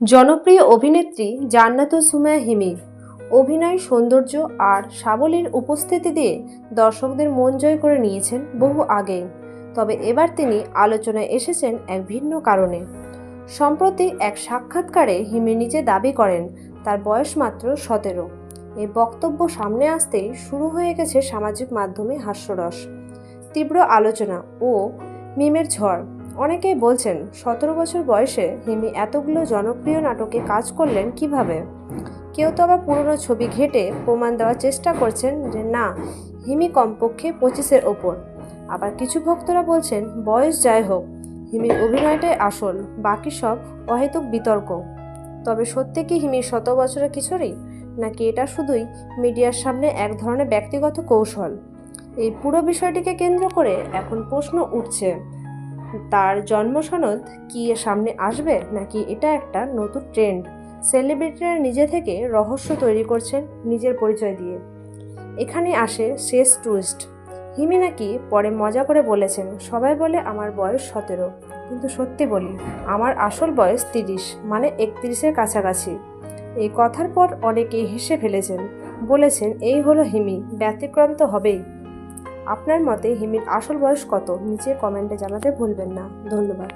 জনপ্রিয় অভিনেত্রী জান্নাতুল সুমাইয়া হিমি অভিনয় সৌন্দর্য আর সাবলীর উপস্থিতি দিয়ে দর্শকদের মন জয় করে নিয়েছেন বহু আগেই। তবে এবার তিনি আলোচনায় এসেছেন এক ভিন্ন কারণে। সম্প্রতি এক সাক্ষাৎকারে হিমি নিজে দাবি করেন, তার বয়স মাত্র সতেরো। এই বক্তব্য সামনে আসতেই শুরু হয়ে গেছে সামাজিক মাধ্যমে হাস্যরস, তীব্র আলোচনা ও মিমের ঝড়। অনেকেই বলছেন, সতেরো বছর বয়সে হিমি এতগুলো জনপ্রিয় নাটকে কাজ করলেন কীভাবে? কেউ তো আবার পুরনো ছবি ঘেটে প্রমাণ দেওয়ার চেষ্টা করছেন যে না, হিমি কমপক্ষে পঁচিশের ওপর। আবার কিছু ভক্তরা বলছেন, বয়স যাই হোক, হিমির অভিনয়টাই আসল, বাকি সব অহেতুক বিতর্ক। তবে সত্যি কি হিমির শত বছরের কিছুরই নাকি এটা শুধুই মিডিয়ার সামনে এক ধরনের ব্যক্তিগত কৌশল? এই পুরো বিষয়টিকে কেন্দ্র করে এখন প্রশ্ন উঠছে। তার জন্মসনদ কি সামনে আসবে নাকি এটা একটা নতুন ট্রেন্ড সেলিব্রিটিরা নিজে থেকে রহস্য তৈরি করছেন নিজের পরিচয় দিয়ে। এখানে আসে শেষ টুইস্ট হিমি নাকি পরে মজা করে বলেছেন, সবাই বলে আমার বয়স সতেরো। কিন্তু সত্যি বলি, আমার আসল বয়স তিরিশ মানে একত্রিশের কাছাকাছি। এই কথার পর অনেকে হেসে ফেলেছেন। বলেছেন, এই হলো হিমি, ব্যতিক্রম তো হবেই। আপনার মতে হিমির আসল বয়স কত? নিচে কমেন্টে জানাতে ভুলবেন না। ধন্যবাদ।